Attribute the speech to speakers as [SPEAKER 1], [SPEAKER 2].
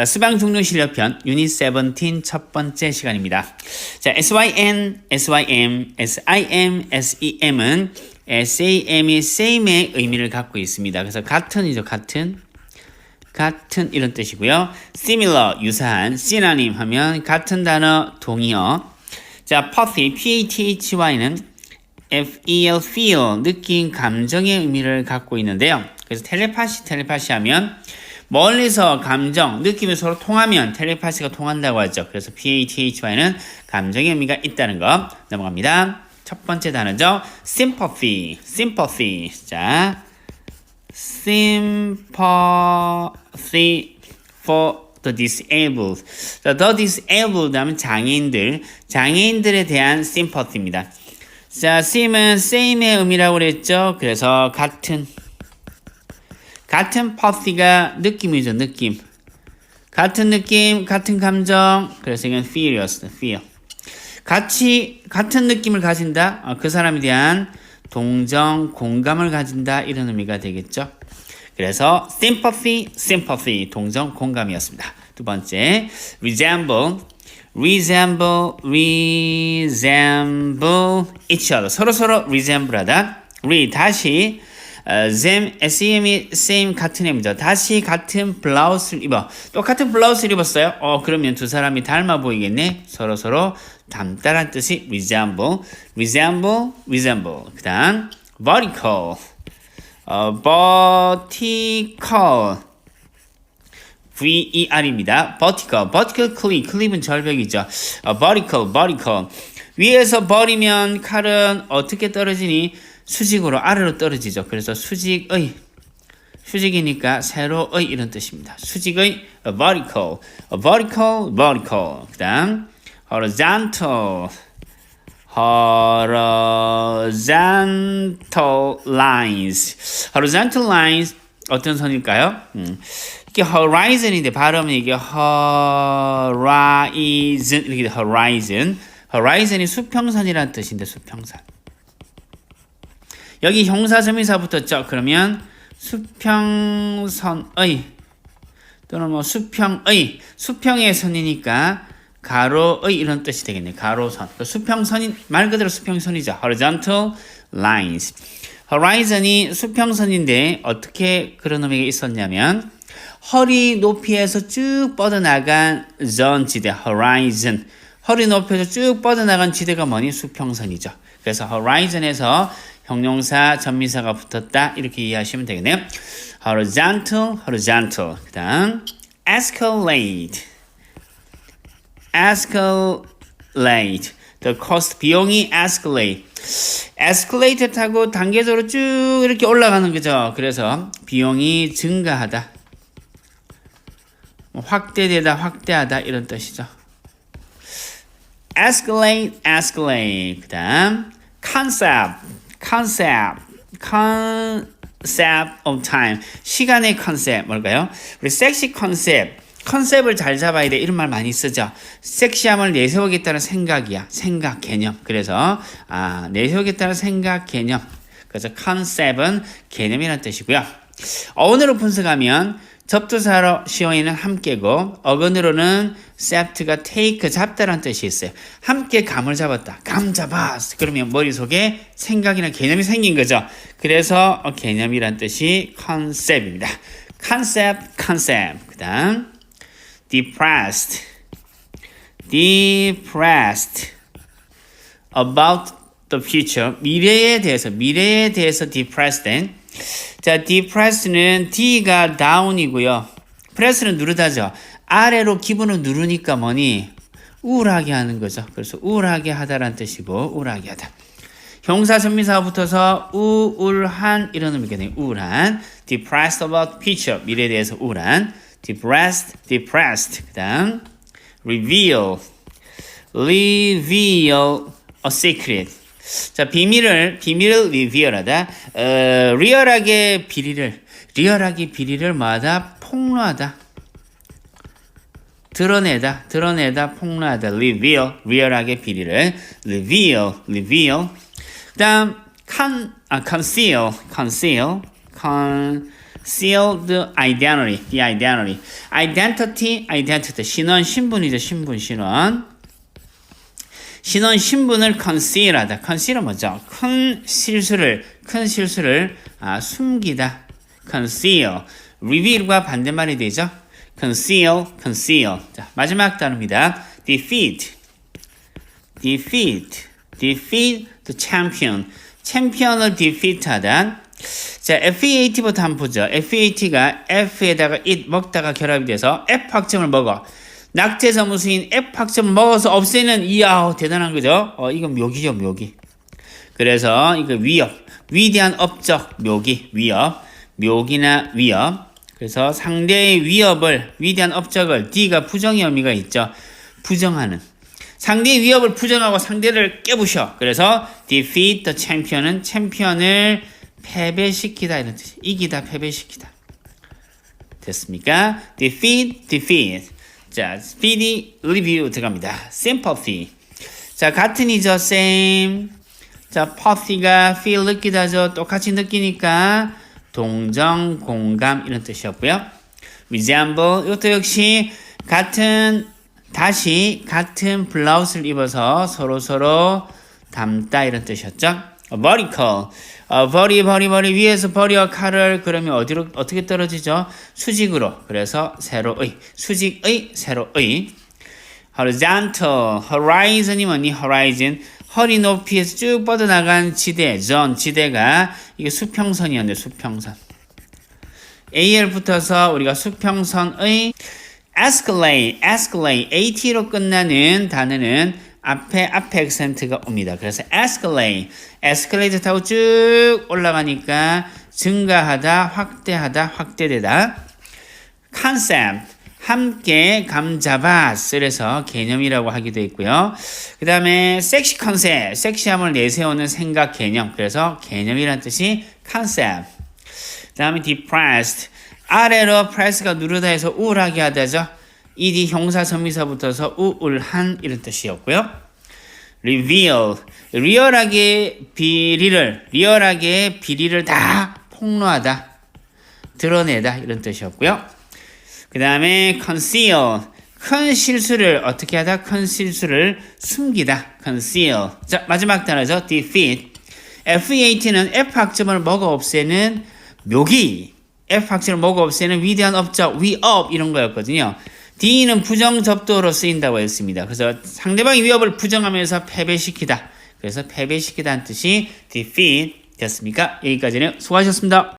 [SPEAKER 1] 자, 수방 종료 실력편 유닛 17 첫 번째 시간입니다. 자, SYN, SYM, SIM, SEM은 SAM이 same의 의미를 갖고 있습니다. 그래서 같은이죠, 같은. 같은 이런 뜻이고요. similar, 유사한, synonym 하면 같은 단어, 동의어. 자, pathy, P-A-T-H-Y는 F-E-L, feel, 느낌, 감정의 의미를 갖고 있는데요. 그래서 텔레파시, 텔레파시 하면 멀리서 감정, 느낌이 서로 통하면 텔레파시가 통한다고 하죠. 그래서 P-A-T-H-Y는 감정의 의미가 있다는 거 넘어갑니다. 첫 번째 단어죠. sympathy, sympathy. 자, sympathy for the disabled. 자, the disabled 하면 장애인들, 장애인들에 대한 sympathy입니다. 자, sim은 same의 의미라고 그랬죠. 그래서 같은 같은 pathy가 느낌이죠, 느낌. 같은 느낌, 같은 감정. 그래서 이건 feel이었어, feel. 같이 같은 느낌을 가진다. 어, 그 사람에 대한 동정, 공감을 가진다 이런 의미가 되겠죠. 그래서 sympathy, sympathy 동정, 공감이었습니다. 두 번째 resemble, resemble, resemble each other 서로 서로 resemble하다. re 다시 어, sem, sem이 same 같은 애입니다. 다시 같은 블라우스를 입어. 똑같은 블라우스를 입었어요. 어 그러면 두 사람이 닮아 보이겠네. 서로 서로 닮다란 뜻이 resemble, resemble, resemble. 그다음 vertical, 어, vertical. VER입니다. vertical, vertical clip, 클립은 절벽이죠. 어, vertical, vertical. 위에서 버리면 칼은 어떻게 떨어지니? 수직으로 아래로 떨어지죠. 그래서 수직의 수직이니까 세로의 이런 뜻입니다. 수직의 vertical, vertical, vertical. 그다음 horizontal, horizontal lines. horizontal lines 어떤 선일까요? 음. 이게 horizon인데 발음은 이게 horizon 이렇게 돼, horizon. horizon이 수평선이라는 뜻인데 수평선. 여기 형사 점의사 붙었죠. 그러면 수평선의 또는 뭐 수평의 수평의 선이니까 가로의 이런 뜻이 되겠네. 가로선. 그 수평선이 말 그대로 수평선이죠. horizontal lines. horizon이 수평선인데 어떻게 그런 의미가 있었냐면 허리 높이에서 쭉 뻗어나간 zone 지대 horizon. 허리 높이에서 쭉 뻗어나간 지대가 뭐니? 수평선이죠. 그래서 horizon에서 형용사, 전미사가 붙었다 이렇게 이해하시면 되겠네요. horizontal, horizontal. 그 다음 escalate, escalate. the cost 비용이 escalate. escalate 타고 단계적으로 쭉 이렇게 올라가는 거죠. 그래서 비용이 증가하다. 뭐 확대되다, 확대하다 이런 뜻이죠. escalate, escalate. 그다음 concept. Concept, concept of time. 시간의 컨셉 뭘까요? 우리 섹시 컨셉. 컨셉을 잘 잡아야 돼. 이런 말 많이 쓰죠. 섹시함을 내세우겠다는 생각이야. 생각, 개념. 그래서 아, 내세우겠다는 생각, 개념. 그래서 컨셉은 개념이라는 뜻이고요. 어원으로 분석하면 접두사로 시어이는 함께고 어근으로는 sept가 take 잡다라는 뜻이 있어요. 함께 감을 잡았다. 감 잡았어. 그러면 머릿속에 생각이나 개념이 생긴 거죠. 그래서 개념이란 뜻이 concept입니다. concept, concept. 그 다음 depressed, depressed about the future. 미래에 대해서, 미래에 대해서 depressed 된 자, depressed는 D가 down이고요. press는 누르다죠. 아래로 기분을 누르니까 뭐니? 우울하게 하는 거죠. 그래서 우울하게 하다라는 뜻이고 우울하게 하다. 형사 전미사가 붙어서 우울한 이런 의미겠네요. 우울한. depressed about future. 미래에 대해서 우울한. depressed, depressed. 그 다음 reveal, reveal a secret. 자, 비밀을, 비밀을 리비얼하다. 어, 리얼하게 비리를, 리얼하게 비리를 마다 폭로하다. 드러내다, 드러내다, 폭로하다. reveal, 리얼하게 비리를. reveal, reveal. 그 다음, con, 아, conceal, conceal, conceal the identity, the identity. identity, identity. 신원, 신분이죠. 신분, 신원. 신원 신분을 conceal하다. conceal은 뭐죠? 큰 실수를 큰 실수를 아, 숨기다. conceal. reveal과 반대말이 되죠. conceal, conceal. 자, 마지막 단어입니다. defeat. defeat. defeat the champion. 챔피언을 defeat하다. 자, FEAT부터 한번 보죠. FEAT가 F에다가 it 먹다가 결합이 돼서 F 학점을 먹어. F 학점을 먹어서 없애는 이야 대단한 거죠. 어, 이건 묘기죠, 묘기. 그래서 이거 위협, 위대한 업적, 묘기, 위협, 묘기나 위협. 그래서 상대의 위협을 위대한 업적을 D가 부정의 의미가 있죠. 부정하는. 상대의 위협을 부정하고 상대를 깨부셔. 그래서 defeat the champion은 챔피언을 패배시키다 이런 뜻이 이기다 패배시키다. 됐습니까? defeat, defeat. 자, speedy review 들어갑니다. sympathy. 자, 같은 이죠, same. 자, pathy가 feel 느끼다죠. 똑같이 느끼니까 동정, 공감 이런 뜻이었고요. resemble 이것도 역시 같은 다시 같은 블라우스를 입어서 서로 서로 닮다 이런 뜻이었죠. vertical 어, 버리 버리 버리 위에서 버리와 칼을. 그러면 어디로 어떻게 떨어지죠? 수직으로. 그래서 세로의 수직의 세로의. Horizontal horizon이 뭐니? Horizon. 허리 높이에서 쭉 뻗어나간 지대 전 지대가 이게 수평선이었는데 수평선. AL 붙어서 우리가 수평선의 escalate, escalate, AT로 끝나는 단어는 앞에 앞에 액센트가 옵니다. 그래서 escalate, escalate 타고 쭉 올라가니까 증가하다, 확대하다, 확대되다. concept, 함께 감 잡아 쓰래서 개념이라고 하기도 있고요. 그 다음에 섹시 컨셉, 섹시함을 내세우는 생각 개념. 그래서 개념이란 뜻이 concept. 그 다음에 depressed, 아래로 press가 누르다 해서 우울하게 하다죠. Ed 형사 선미사 붙어서 우울한 이런 뜻이었고요. reveal 리얼하게 비리를 리얼하게 비리를 다 폭로하다 드러내다 이런 뜻이었고요. 그 다음에 conceal 큰 실수를 어떻게 하다 큰 실수를 숨기다 conceal 자 마지막 단어죠 defeat FEAT는 F 학점을 먹어 없애는 묘기 F 학점을 먹어 없애는 위대한 업적 위업 이런 거였거든요. D는 부정 접두어로 쓰인다고 했습니다. 그래서 상대방의 위협을 부정하면서 패배시키다. 그래서 패배시키다는 뜻이 defeat 됐습니까? 여기까지는 수고하셨습니다.